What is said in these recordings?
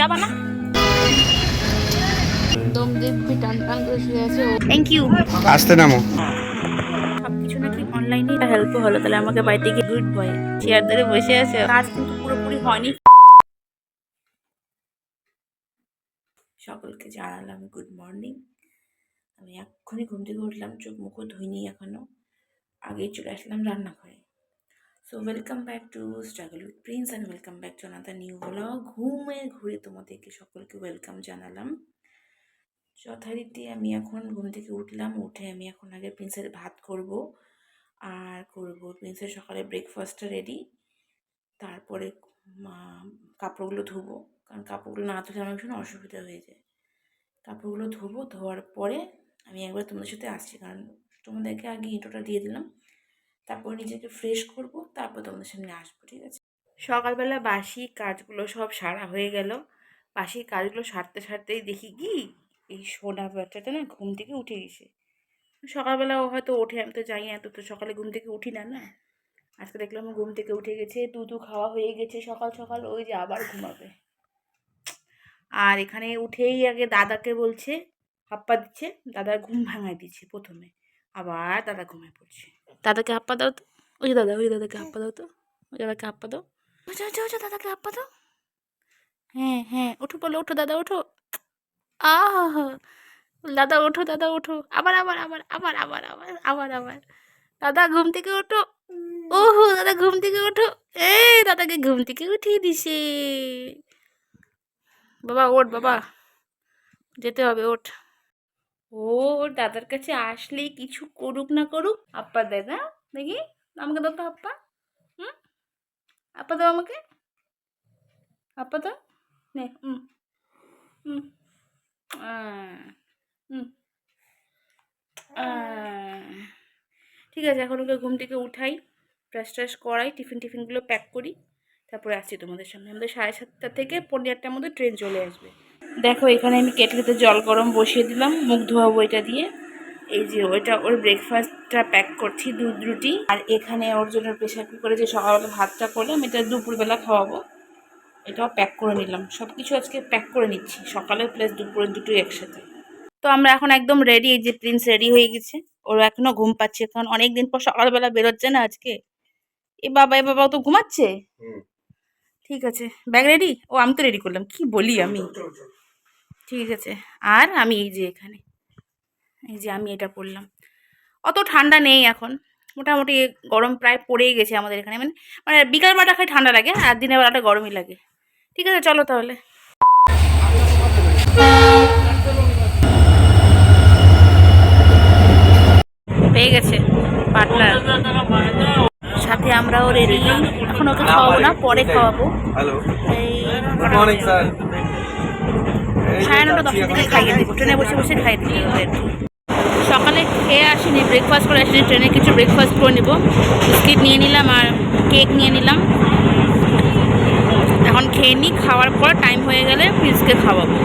যাবা না? Thank you আসতে নামো। সবকিছু নাকি অনলাইনে হেল্প হলো তাহলে আমাকে বাড়িতে গিয়ে গুড বয় চেয়ার ধরে বসে আছে। কাজ কিন্তু পুরোপুরি হয়নি। সকলকে জানালাম গুড মর্নিং আমি এক্ষুনি ঘুম থেকে উঠলাম চোখ মুখও ধুইনি এখনও। আগেই চলে আসলাম রান্নাঘরে। So welcome back to struggle with prince and welcome back to another new blog ঘুমে ঘুরে তোমাদেরকে সকলকে ওয়েলকাম জানালাম। যথারীতি আমি এখন ঘুম থেকে উঠলাম, উঠে আমি এখন আগে প্রিন্সের ভাত করব আর করব প্রিন্সের সকালে ব্রেকফাস্টটা রেডি তারপরে কাপড়গুলো ধুবো, কারণ কাপড়গুলো না ধুলে আমার ভীষণ অসুবিধা হয়ে যায়। কাপড়গুলো ধোবো, ধোয়ার পরে আমি একবার তোমাদের সাথে আসছি, কারণ তোমাদেরকে আগে ইন্টোটা দিয়ে দিলাম। তারপর নিজেকে ফ্রেশ করব, তারপর তোমাদের সামনে আসব, ঠিক আছে? সকালবেলা বাসি কাজগুলো সব সারা হয়ে গেল। বাসি কাজগুলো সারতে সারতেই দেখি কি, এই সোনা বাচ্চাটা না ঘুম থেকে উঠে গেছে। সকালবেলা ও হয়তো ওঠে, আমি তো জানি না, তো তো সকালে ঘুম থেকে উঠি না না? আজকে দেখলাম ঘুম থেকে উঠে গেছে, দুধু খাওয়া হয়ে গেছে সকাল সকাল, ওই যে আবার ঘুমাবে। আর এখানে উঠেই আগে দাদাকে বলছে, হাপ্পা দিচ্ছে দাদার ঘুম ভাঙায় দিচ্ছে প্রথমে, আবার দাদা ঘুমায় পড়ছে। দাদাকে হাপ্পা দাও তো। ওই যে দাদা ওই দাদাকে হাপ্পা দাও তো। ওই দাদাকে হাপ্পা দাও। ওই ওই ওই দাদাকে হাপ্পা দাও। হ্যাঁ হ্যাঁ ওঠো বলো ওঠো দাদা ওঠো। আহ দাদা ওঠো দাদা ওঠো। আবার আবার আবার আবার আবার আবার আবার আবার। দাদা ঘুম থেকে ওঠো। ওহো দাদা ঘুম থেকে ওঠো। এ দাদাকে ঘুম থেকে উঠিয়ে দিছে। বাবা ওঠ বাবা। যেতে হবে ওঠ। ও, ওর দাদার কাছে আসলেই কিছু করুক না করুক, আপ্পা দেয় না? দেখি, আমাকে দাও তো আপ্পা। হুম? আপ্পা দাও আমাকে। আপ্পা দাও। নে হুম হুম হুম ঠিক আছে, এখন ওকে ঘুম থেকে উঠাই ব্রাশ ট্রাশ করাই, টিফিন টিফিনগুলো প্যাক করি, তারপরে আসছি তোমাদের সামনে। আমাদের সাড়ে সাতটা থেকে পনেরো আটটার মধ্যে ট্রেন চলে আসবে। দেখো এখানে আমি কেটলিতে জল গরম বসিয়ে দিলাম মুখ ধোয়াবো এটা দিয়ে। এই যে ওইটা ওর ব্রেকফাস্টটা প্যাক করছি দুধ রুটি। আর এখানে ওর জন্য প্রেশার কুকারে যে সকালবেলা ভাতটা করলাম এটা দুপুরবেলা খাওয়াবো। এটাও প্যাক করে নিলাম। সব কিছু আজকে প্যাক করে নিচ্ছি সকালে প্লাস দুপুরে দুটোই একসাথে। তো আমরা এখন একদম রেডি এই যে প্রিন্স রেডি হয়ে গেছে। ওর এখনও ঘুম পাচ্ছে কারণ অনেক দিন পর সকালবেলা বেরোচ্ছে না আজকে। এ বাবা এ বাবা ও তো ঘুমাচ্ছে? ঠিক আছে ব্যাগ রেডি ও আমি তো রেডি করলাম কি বলি আমি? ঠিক আছে। আর আমি এই যে এখানে এই যে আমি এটা করলাম অত ঠান্ডা নেই এখন। মোটামুটি গরম প্রায় পড়েই গেছে আমাদের এখানে। মানে মানে বিকাল বেলাটা খালি ঠান্ডা লাগে আর দিনের বেলাটা গরমই লাগে। ঠিক আছে চলো তাহলে। পেয়ে গেছে পার্টনার। সাথে আমরাও রেডি এখন ওকে খাওয়াবো না পরে খাওয়াবো। এই সাড়ে নটা দশটার দিকে খাইয়ে দেবো। ট্রেনে বসে বসে খাইয়ে দিতে হবে সকালে খেয়ে আসিনি ব্রেকফাস্ট করে আসিনি ট্রেনে কিছু ব্রেকফাস্ট করে নেব। বিস্কিট নিয়ে নিলাম আর কেক নিয়ে নিলাম। এখন খেয়ে নিই খাওয়ার পর টাইম হয়ে গেলে ফ্রিজকে খাওয়াবো।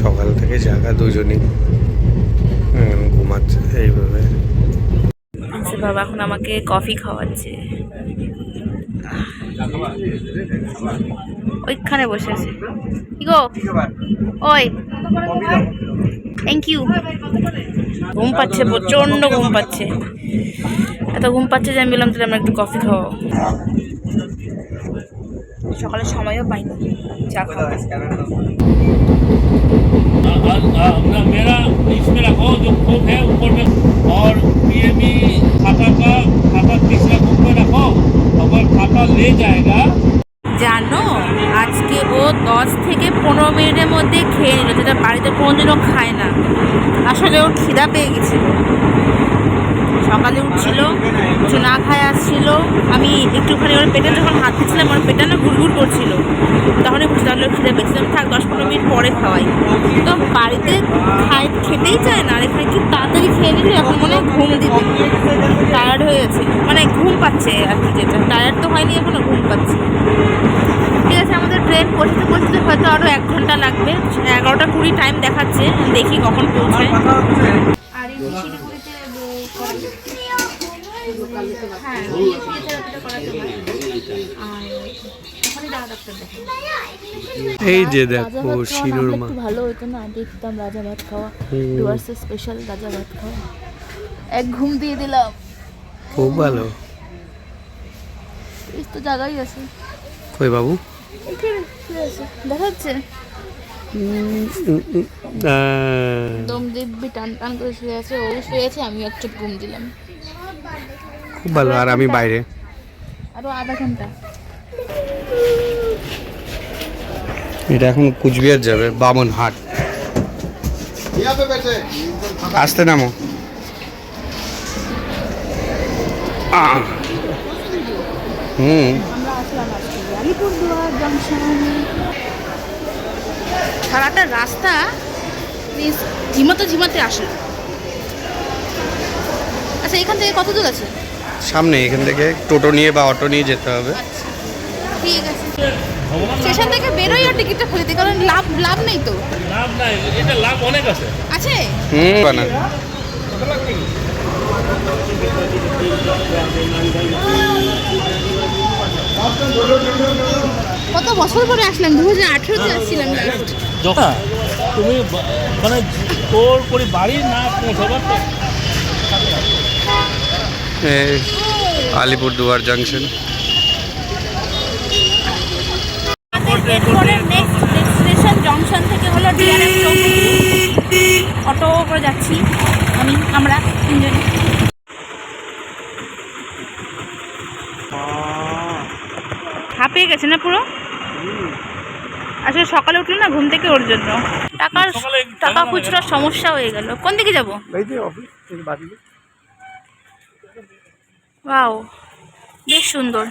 সকাল থেকে জায়গা দুজনই। ঘুমাচ্ছে এইভাবে। আচ্ছা বাবা, এখন আমাকে কফি খাওয়াচ্ছে। ওইখানে বসে আছে। গো? ওই। থ্যাংক ইউ ঘুম পাচ্ছে, প্রচণ্ড ঘুম পাচ্ছে। এত ঘুম পাচ্ছে যে আমি বললাম, তাহলে আমরা একটু কফি খাওয়াবো সকালে সময়ও পাইনি। চা খাওয়া। अपना मेरा इसमें रखो जो बुक है ऊपर में और पीएमई खाता का खाता तीसरा बुक में रखो अगर खाता ले जाएगा জানো আজকে ও দশ থেকে পনেরো মিনিটের মধ্যে খেয়ে নিল যেটা বাড়িতে কোনোদিনও খায় না আসলে ওর খিদা পেয়ে গেছিল সকালে উঠছিল, কিছু না খায় আসছিল। আমি একটুখানি ওর পেটে যখন হাত দিচ্ছিলাম, ওর পেটটা না ঘুরঘুর করছিল। তখনই বুঝতে পারল পেয়েছিলাম। থাক, দশ পনেরো মিনিট পরে খাওয়াই। তো বাড়িতে খাই খেতেই চায় না। আর এখানে একটু তাড়াতাড়ি খেয়ে নিলে এখন মনে হয় ঘুম দিবে টায়ার্ড হয়ে গেছে। মানে ঘুম পাচ্ছে আর কি যেটা। টায়ার্ড তো হয়নি, এখনও ঘুম পাচ্ছে। ঠিক আছে, আমাদের ট্রেন পৌঁছতে পৌঁছতে হয়তো আরও এক ঘণ্টা লাগবে। এগারোটা কুড়ি টাইম দেখাচ্ছে। দেখি কখন পৌঁছায়। আর এই হ্যাঁ ফিজিওথেরাপিটা করাতে আর ওখানে দাঁড়া ডাক্তার দেখে এই যে দেখো শিরোর মা একটু ভালো হতো না দেখতাম রাজা ভাত খাওয়া। ডুয়ার্সের স্পেশাল রাজা ভাত খাওয়া। এক ঘুম দিয়ে দিলাম। খুব ভালো। এই তো জায়গাই আছে। কই বাবু? দেখা যাচ্ছে। আহ, দম দিব্যি টান টান করে শুয়ে আছে ও শুয়ে আছে আমি একটু ঘুম দিলাম। খুব ভালো আর আমি বাইরে। আরও আধা ঘণ্টা। এটা এখন কুচবিহার যাবে বামনহাট আসতে নামো। হুম। সারাটা রাস্তা ঝিমাতে ঝিমাতে আসলো। আচ্ছা এখান থেকে কত দূর আছে? সামনে এখান থেকে টোটো নিয়ে বা অটো নিয়ে যেতে হবে। ঠিক আছে। স্টেশন থেকে বেরোই আর টিকিটটা খুলে দিই কারণ লাভ লাভ নেই তো। লাভ নাই এটা লাভ অনেক আছে। আছে? হুম বানা কত বছর পরে আসলাম দু হাজার আঠেরোতে আসছিলাম যখন তুমি মানে তোর করে বাড়ি না পৌঁছাবার আলিপুরদুয়ার জাংশন। জংশন থেকে হলো অটো করে যাচ্ছি আমি আমরা তিনজনে। হাঁপিয়ে গেছে না পুরো? আসলে সকালে উঠল না ঘুম থেকে ওর জন্য। টাকার টাকা খুচরোর সমস্যা হয়ে গেল। কোন দিকে যাব? ওয়াও বেশ সুন্দর।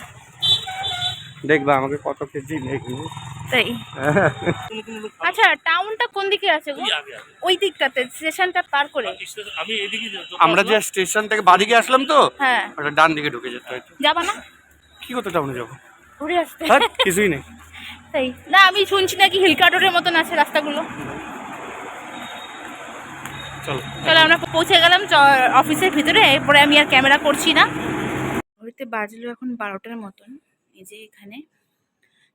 দেখবা আমাকে কত কেজি নেই তাই? আচ্ছা টাউনটা কোন দিকে আছে গো। ওই দিকটাতে স্টেশনটা পার করে। আমি এদিকে আমরা যে স্টেশন থেকে বাড়ি আসলাম তো হ্যাঁ। ওটা ডান দিকে ঢুকে যেতে যাবা না? কি করতে টাউনে যাব? ঘুরে আসতে। কিছুই নেই। তাই। না আমি শুনছি নাকি হিল কার্ডের মতন আছে রাস্তাগুলো। চলো। আমরা পৌঁছে গেলাম অফিসের ভিতরে, এরপরে আমি আর ক্যামেরা করছি না। ঘড়িতে বাজলো এখন বারোটার মতন, এই যে এখানে।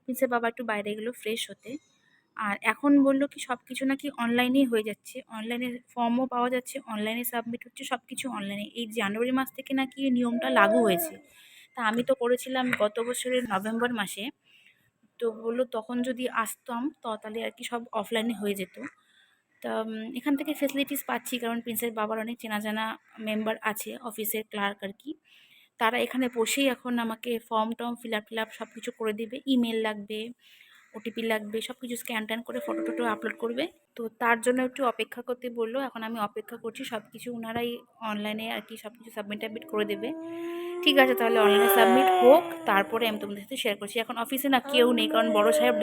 প্রিন্সের বাবা একটু বাইরে গেলো ফ্রেশ হতে। আর এখন বলল কি সব কিছু নাকি অনলাইনেই হয়ে যাচ্ছে। অনলাইনে ফর্মও পাওয়া যাচ্ছে অনলাইনে সাবমিট হচ্ছে সব কিছু অনলাইনে এই জানুয়ারি মাস থেকে নাকি নিয়মটা লাগু হয়েছে। তা আমি তো করেছিলাম গত বছরের নভেম্বর মাসে। তো বলল তখন যদি আসতাম, তো তাহলে আর কি সব অফলাইনে হয়ে যেত। এখান থেকে ফেসিলিটিস পাচ্ছি কারণ প্রিন্সের বাবার অনেক চেনা জানা মেম্বার আছে অফিসের ক্লার্ক আর কি। তারা এখানে বসেই এখন আমাকে ফর্ম টর্ম ফিল আপ ফিল আপ সব কিছু করে দেবে। ইমেল লাগবে ওটিপি লাগবে সব কিছু স্ক্যান ট্যান করে ফটো টটো আপলোড করবে। তো তার জন্য একটু অপেক্ষা করতে বলল, এখন আমি অপেক্ষা করছি সব কিছু ওনারাই অনলাইনে আর কি সব কিছু সাবমিট টাবমিট করে দেবে। ঠিক আছে তাহলে অনলাইনে সাবমিট হোক তারপরে আমি তোমাদের সাথে শেয়ার করছি। এখন অফিসে না কেউ নেই কারণ বড় সাহেব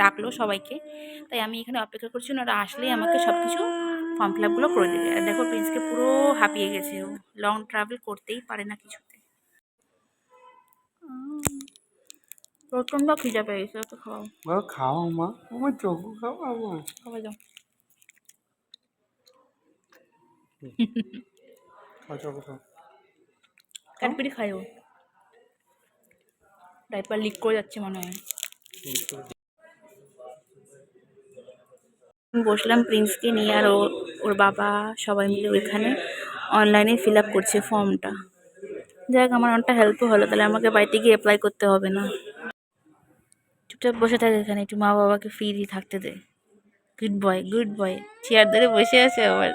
ডাকলো সবাইকে। তাই আমি এখানে অপেক্ষা করছি ওনারা আসলেই আমাকে সব কিছু ফর্ম ফিল আপগুলো করে দেবে। আর দেখো প্রিন্সকে পুরো হাঁপিয়ে গেছে ও। লং ট্রাভেল করতেই পারে না কিছুতে। প্রচণ্ড খিদা পেয়ে গেছে তো খাওয়াও। মা খাও মা। আমার চোখ খাও আমার খাওয়া যাও। খাও চোখ খাও। ক্যাডবেরি খাই ও। ডাইপার লিক করে যাচ্ছে মনে হয়। বসলাম প্রিন্সকে নিয়ে আর ওর বাবা সবাই মিলে ওইখানে অনলাইনে ফিল আপ করছে ফর্মটা যাক, আমার অনেকটা হেল্পও হলো, তাহলে আমাকে বাড়িতে গিয়ে অ্যাপ্লাই করতে হবে না। চুপচাপ বসে থাকে এখানে, একটু মা বাবাকে ফ্রি থাকতে দে। Good boy good boy chair ধরে বসে আছে আবার।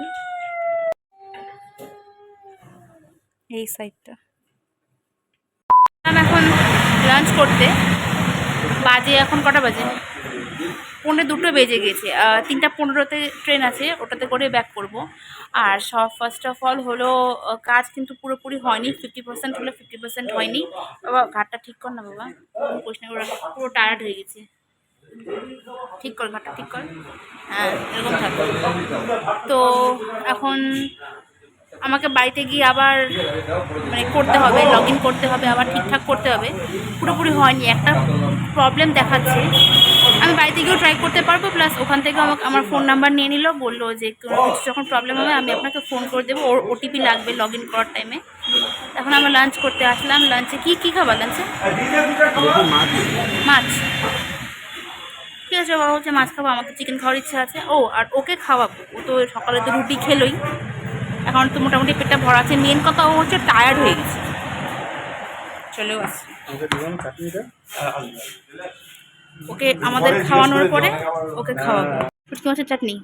এই সাইডটা লাঞ্চ করতে। বাজে এখন কটা বাজে? পনেরো দুটো বেজে গেছে। তিনটা পনেরোতে ট্রেন আছে, ওটাতে করে ব্যাক করব। আর সব ফার্স্ট অফ অল হলো কাজ কিন্তু পুরোপুরি হয়নি ফিফটি পার্সেন্ট হলো ফিফটি পার্সেন্ট হয়নি। বাবা, ঘাটটা ঠিক কর না বাবা কোশ্চেন করে পুরো টায়ার্ড হয়ে গেছে। ঠিক কর, ঘাটটা ঠিক কর। হ্যাঁ এরকম থাকবে তো এখন আমাকে বাড়িতে গিয়ে আবার মানে করতে হবে লগ ইন করতে হবে, আবার ঠিকঠাক করতে হবে। পুরোপুরি হয়নি, একটা প্রবলেম দেখাচ্ছে। আমি বাড়িতে গিয়েও ট্রাই করতে পারব প্লাস ওখান থেকে আমাকে, আমার ফোন নাম্বার নিয়ে নিল, বলল যে কিছু যখন প্রবলেম হবে, আমি আপনাকে ফোন করে দেবো, ওর ওটিপি লাগবে লগ ইন করার টাইমে এখন আমরা লাঞ্চ করতে আসলাম লাঞ্চে কি, কী খাবার লাঞ্চে মাছ। ঠিক আছে, বাবা হচ্ছে মাছ খাব আমার তো চিকেন খাওয়ার ইচ্ছা আছে। ও, আর ওকে খাওয়াবো, ও তো সকালে তো রুটি খেলোই। এখন তো মোটামুটি পেটটা ভরা আছে। মেন কথা ও হচ্ছে টায়ার্ড হয়ে গেছে। চলেও আসছে। ওকে আমাদের খাওয়ানোর পরে ওকে খাওয়াবো। ফুটকি মাছের চাটনি।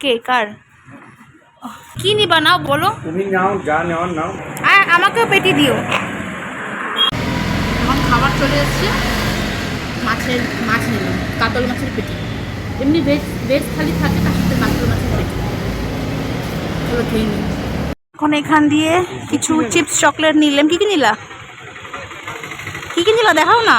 কে? কার? কি নিবা নাও বলো। তুমি নাও যা নেওয়ার নাও। আর আমাকেও পেটি দিও। এখন খাবার চলে এসছে। মাছের মাছ নিলাম। কাতল মাছের পেটি। এমনি ভেজ ভেজ খালি থাকে তার সাথে মাছের পেটি চলো খেয়ে নিই। এখন এখান দিয়ে কিছু চিপস চকলেট নিলাম। কি কি নিলা? কি কি নিলা? দেখাও না।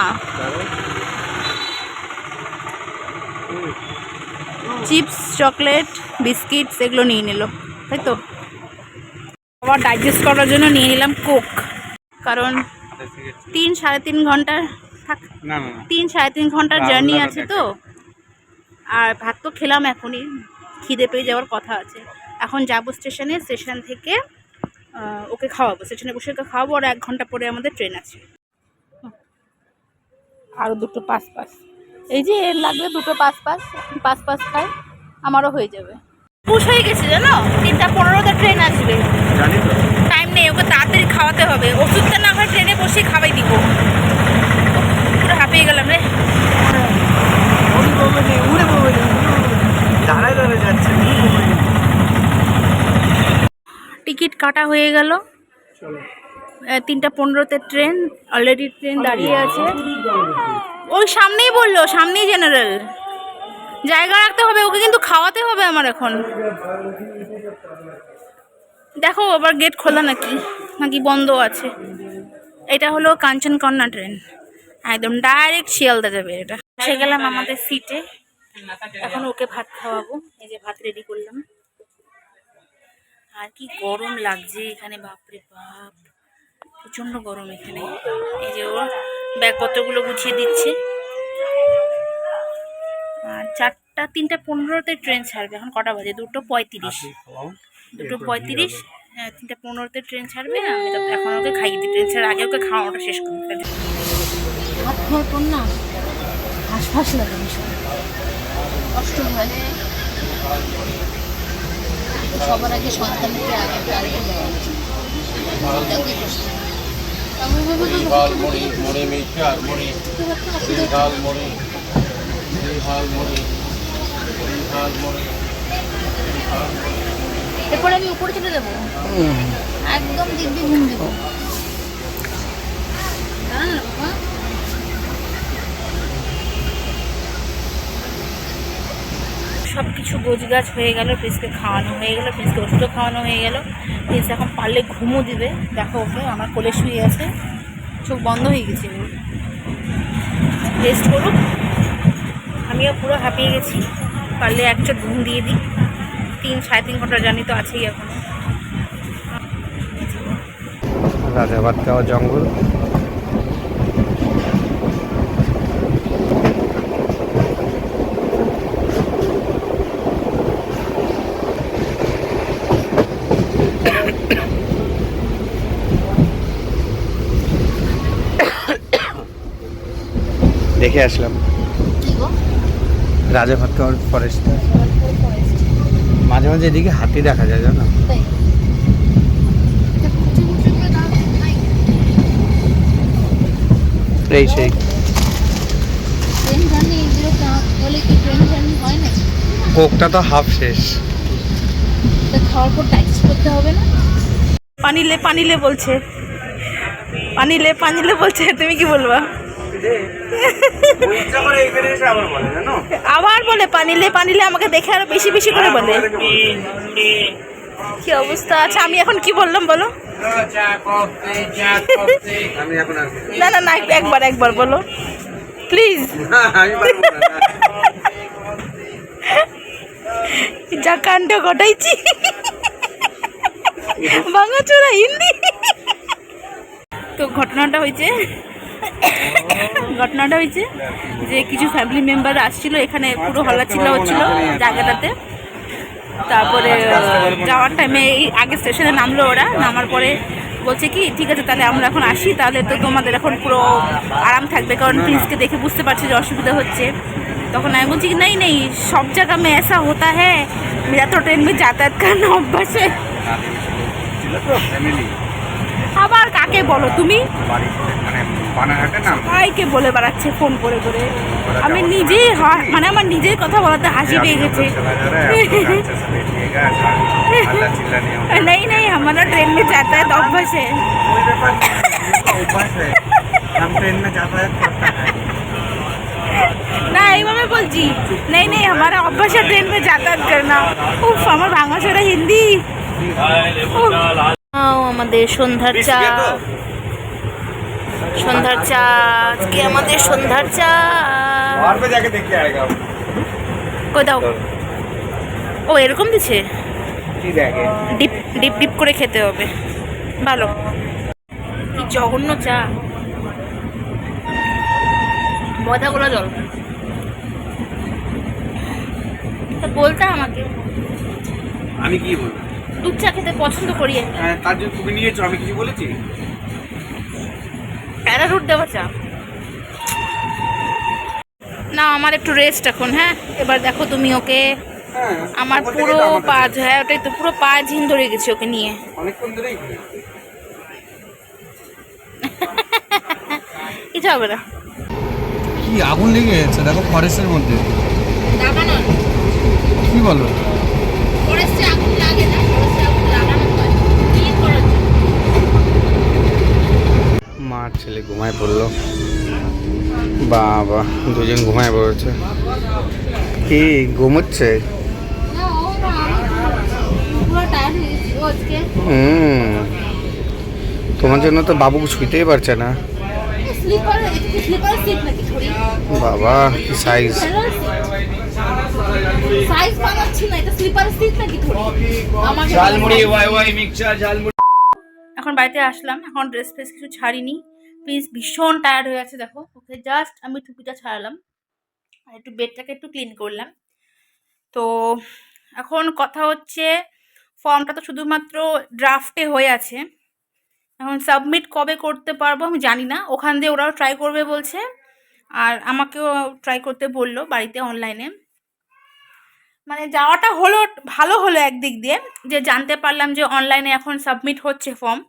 চিপস চকলেট বিস্কিটস এগুলো নিয়ে নিল। তাই তো? আবার ডাইজেস্ট করার জন্য নিয়ে নিলাম কোক কারণ তিন সাড়ে তিন ঘণ্টার থাক না না না। তিন সাড়ে তিন ঘণ্টার জার্নি আছে তো? আর ভাত তো খেলাম এখনই। খিদে পেয়ে যাওয়ার কথা আছে। এখন যাব স্টেশনে স্টেশন থেকে ওকে খাওয়াবো। স্টেশনে বসে ওকে খাওয়াবো আর এক ঘণ্টা পরে আমাদের ট্রেন আছে। আরও দুটো পাঁচ পাস এই যে এর লাগবে দুটো পাঁচ পাস পাঁচ পাস খাই আমারও হয়ে যাবে। পুষ হয়ে গেছে জানো? তিনটা পনেরোতে ট্রেন আসবে। টাইম নেই ওকে তাড়াতাড়ি খাওয়াতে হবে। ওষুধটা না হয় ট্রেনে বসে খাওয়াই দিব। পুরো হাঁপিয়ে গেলাম রে। দাঁড়ায় দাঁড়ায় যাচ্ছে টিকিট কাটা হয়ে গেল। তিনটা পনেরোতে ট্রেন অলরেডি ট্রেন দাঁড়িয়ে আছে। ওই সামনেই বলল সামনেই জেনারেল জায়গা রাখতে হবে ওকে কিন্তু খাওয়াতে হবে আমার এখন। দেখো আবার গেট খোলা নাকি? নাকি বন্ধ আছে। এটা হলো কাঞ্চনকন্যা ট্রেন। একদম ডাইরেক্ট শিয়ালদা যাবে এটা। এসে গেলাম আমাদের সিটে এখন ওকে ভাত খাওয়াবো। এই যে ভাত রেডি করলাম। আর কি গরম লাগছে এখানে বাপরে বাপ। প্রচণ্ড গরম এখানে। এই যে ওর ব্যাগপত্রগুলো গুছিয়ে দিচ্ছে। আর চারটা তিনটা পনেরোতে ট্রেন ছাড়বে। এখন কটা বাজে? দুটো পঁয়ত্রিশ। দুটো পঁয়ত্রিশ। হ্যাঁ তিনটা পনেরোতে ট্রেন ছাড়বে। আমি তো এখন ওকে খাইয়ে দিই। ট্রেন ছাড়ার আগে ওকে খাওয়ানোটা শেষ করতে হবে খাওয়ার পর না। হাঁস লাগে ভীষণ কষ্ট হয় সবার আগে সন্তানকে আগে আগে দেওয়া উচিত। এরপরে আমি উপরে চলে যাব। একদম দিব্যি ঘুম দিব দাঁড়ান না বাবা সব কিছু গোছগাছ হয়ে গেল প্রিন্সকে খাওয়ানো হয়ে গেল প্রিন্সকে ওষুধও খাওয়ানো হয়ে গেল। প্রিন্স এখন পারলে ঘুমও দিবে। দেখো ওকে, আমার কোলে শুয়ে আছে। চোখ বন্ধ হয়ে গেছে রেস্ট করুক। আমিও পুরো হাঁপিয়ে গেছি। পারলে এক চোট ঘুম দিয়ে দিই। তিন, সাড়ে তিন ঘণ্টা জানি তো আছেই এখন। রাজাবাদ জঙ্গল। দেখে আসলাম। রাজা গাঁওর ফরেস্ট মাঝে মাঝে এদিকে হাতি দেখা যায় জানো? এই সেই। কোকটা তো হাফ শেষ। তা খাওয়ার পর ডাইজেস্ট করতে হবে না? পানি লে পানি লে বলছে। পানি লে পানি বলছে তুমি কি বলবা? আবার বলে পানি লে পানি লে আমাকে দেখে আরও বেশি বেশি করে বলে। কি অবস্থা? আচ্ছা আমি এখন কি বললাম বলো? আমি না। না না একবার একবার বলো। প্লিজ আমি পারব না। যা কাণ্ড ঘটাইছি। বাংলা চোরা হিন্দি। তো ঘটনাটা হয়েছে ঘটনাটা হয়েছে যে কিছু ফ্যামিলি মেম্বার আসছিল, এখানে পুরো হল্লাচিল্লা হচ্ছিল জায়গাটাতে। তারপরে যাওয়ার টাইমে এই আগে স্টেশনে নামলো ওরা, নামার পরে বলছে কি, ঠিক আছে, তাহলে আমরা এখন আসি, তাহলে তো তোমাদের এখন পুরো আরাম থাকবে, কারণ প্রিন্সকে দেখে বুঝতে পারছে যে অসুবিধা হচ্ছে। তখন আমি বলছি কি, নেই নেই, সব জায়গা মে এসা হতা হ্যাঁ মেয়া তো ট্রেন মে যাতায়াত কারণ অভ্যাসে আবার কাকে বলো তুমি বাড়ি মানে বানাঘাটে নাম সবাইকে বলে বেড়াচ্ছে ফোন করে করে আমি নিজেই হা- মানে আমার নিজের কথা বলাতে হাসি পেয়ে গেছে नहीं नहीं हमारा ट्रेन में যাতায়াত অভ্যাস है हम ट्रेन में যাতায়াত করতে हैं না এইভাবে বলছি নেই নেই हमारा অভ্যাস है ट्रेन में যাতায়াত करना উফ আমার ভাঙাচোরা হিন্দি আও, আমাদের সন্ধ্যার চা। সন্ধ্যার চা আজকে আমাদের সন্ধ্যার চা। কই দাও। ও এরকম দিছে ডিপ ডিপ ডিপ করে খেতে হবে। ভালো। কি জঘন্য চা। ময়দা গোলা জল। বলতে আমাকে। আমি কি বলব? দুধ চা খেতে পছন্দ করি আমি হ্যাঁ তার জন্য তুমি নিয়েছো আমি কিছু বলেছি? অ্যারারুট দেওয়া চা। না আমার একটু রেস্ট এখন হ্যাঁ? এবার দেখো তুমি ওকে হ্যাঁ আমার পুরো পা হ্যাঁ ওটাই তো পুরো পা ঝিন ধরে গেছে ওকে নিয়ে। অনেকক্ষণ ধরেই কিছু হবে না। কি আগুন লেগে গেছে? দেখো ফরেস্টের মধ্যে। কি বলো? ফরেস্টে আগুন লাগে না ফরেস্টে আগুন লাগানো হয় কি করার জন্য আর ছেলে ঘুমায় পড়ল। বাবা দুজন ঘুমায় পড়েছে। কি ঘুমোচ্ছে? হুম। তোমার জন্য তো বাবু শুইতেই পারছে না। বাবা কি সাইজ সাইজ বানাচ্ছি না এটা স্লিপার সিট নাকি থোড়ি আমাকে ওয়াই ওয়াই মিক্সচার ঝালমুড়ি। এখন বাড়িতে আসলাম এখন ড্রেস ফ্রেস কিছু ছাড়িনি। প্লিজ ভীষণ টায়ার্ড হয়ে আছে, দেখো। ওকে জাস্ট আমি টুপিটা ছাড়ালাম আর একটু বেডটাকে একটু ক্লিন করলাম। তো এখন কথা হচ্ছে ফর্মটা তো শুধুমাত্র ড্রাফটে হয়ে আছে। এখন সাবমিট কবে করতে পারব আমি জানি না। ওখান দিয়ে ওরাও ট্রাই করবে বলছে। আর আমাকেও ট্রাই করতে বলল বাড়িতে অনলাইনে মানে যাওয়াটা হলো, ভালো হলো একদিক দিয়ে যে জানতে পারলাম যে অনলাইনে এখন সাবমিট হচ্ছে ফর্ম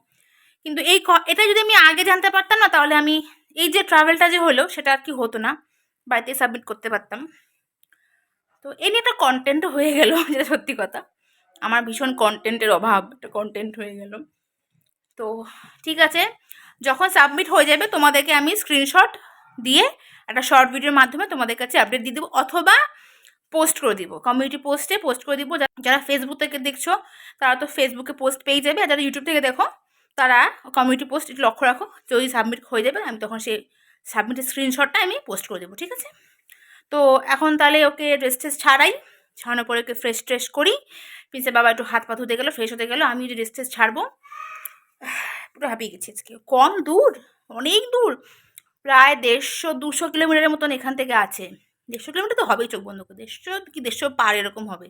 কিন্তু এই এটা যদি আমি আগে জানতে পারতাম না, তাহলে আমি এই যে ট্রাভেলটা যে হলো, সেটা আর কি হতো না। বাড়িতে সাবমিট করতে পারতাম। তো এই নিয়ে একটা কন্টেন্ট হয়ে গেল, যেটা সত্যি কথা। আমার ভীষণ কন্টেন্টের অভাব, একটা কন্টেন্ট হয়ে গেল। তো ঠিক আছে, যখন সাবমিট হয়ে যাবে, তোমাদেরকে আমি স্ক্রিনশট দিয়ে একটা শর্ট ভিডিওর মাধ্যমে তোমাদের কাছে আপডেট দিয়ে দেবো, অথবা পোস্ট করে দিব। কমিউনিটি পোস্টে পোস্ট করে দিব। যারা ফেসবুক থেকে দেখছ, তারা তো ফেসবুকে পোস্ট পেয়ে যাবে। আর যারা ইউটিউব থেকে দেখো তারা কমিউনিটি পোস্ট একটু লক্ষ্য রাখো, যদি সাবমিট হয়ে যাবে, আমি তখন সেই সাবমিটের স্ক্রিনশটটা আমি পোস্ট করে দেবো, ঠিক আছে? তো এখন তাহলে ওকে ড্রেস ট্রেস ছাড়াই, ছাড়ানোর পরে ওকে ফ্রেশ ট্রেশ করি। পিসে বাবা একটু হাত পা ধুতে গেলো ফ্রেশ হতে গেলো, আমি ড্রেস ট্রেস ছাড়বো। পুরো হাঁপিয়ে গেছি আজকে। কম দূর, অনেক দূর, প্রায় দেড়শো, দুশো কিলোমিটারের মতন এখান থেকে আছে। দেড়শো কিলোমিটার তো হবেই চোখ বন্ধ করে। দেড়শো কি দেড়শো পার এরকম হবে।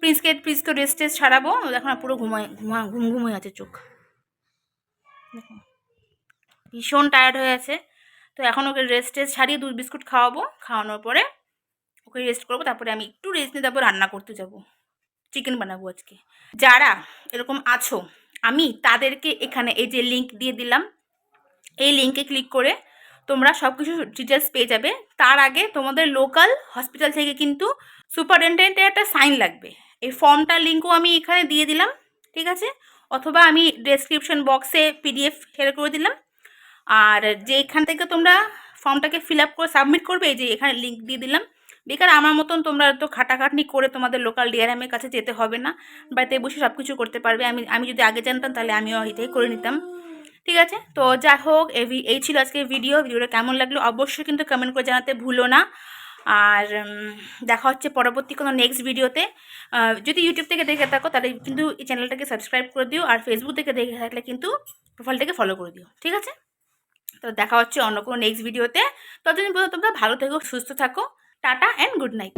প্রিন্সকে প্রিন্সকে ড্রেস ট্রেস ছাড়াবো। ও দেখো না পুরো ঘুমায়, ঘুমা, ঘুম ঘুম হয়ে আছে চোখ। ভীষণ টায়ার্ড হয়ে আছে তো এখন ওকে রেস্ট টেস্ট ছাড়িয়ে দুধ বিস্কুট খাওয়াবো। খাওয়ানোর পরে ওকে রেস্ট করব। তারপরে আমি একটু রেস্ট নিয়ে তারপর রান্না করতে যাব। চিকেন বানাবো আজকে। যারা এরকম আছো, আমি তাদেরকে এখানে এই যে লিঙ্ক দিয়ে দিলাম। এই লিঙ্কে ক্লিক করে তোমরা সব কিছু ডিটেলস পেয়ে যাবে। তার আগে তোমাদের লোকাল হসপিটাল থেকে কিন্তু সুপারিনটেন্ডেন্টের একটা সাইন লাগবে। এই ফর্মটার লিঙ্কও আমি এখানে দিয়ে দিলাম। ঠিক আছে? অথবা আমি ডেসক্রিপশন বক্সে পিডিএফ শেয়ার করে দিলাম। আর যে এখান থেকে তোমরা ফর্মটাকে ফিল আপ করে সাবমিট করবে, এই যে এখানে লিঙ্ক দিয়ে দিলাম। বেকার আমার মতন তোমরা তো খাটাখাটনি করে তোমাদের লোকাল ডিআরএমের কাছে যেতে হবে না। বাড়িতে বসে সব কিছু করতে পারবে। আমি আমি যদি আগে জানতাম তাহলে আমিও এটাই করে নিতাম। ঠিক আছে? তো যাই হোক, এই ছিল আজকে ভিডিও ভিডিওটা কেমন লাগল অবশ্যই কিন্তু কমেন্ট করে জানাতে ভুলো না। আর দেখা হচ্ছে পরবর্তী কোনো নেক্সট ভিডিওতে যদি ইউটিউব থেকে দেখে থাকো, তাহলে কিন্তু এই চ্যানেলটাকে সাবস্ক্রাইব করে দিও আর ফেসবুক থেকে দেখে থাকলে কিন্তু প্রোফাইলটাকে ফলো করে দিও, ঠিক আছে? তো দেখা হচ্ছে অন্য কোনো নেক্সট ভিডিওতে ততদিন পর্যন্ত তোমরা ভালো থেকো, সুস্থ থাকো। Tata and good night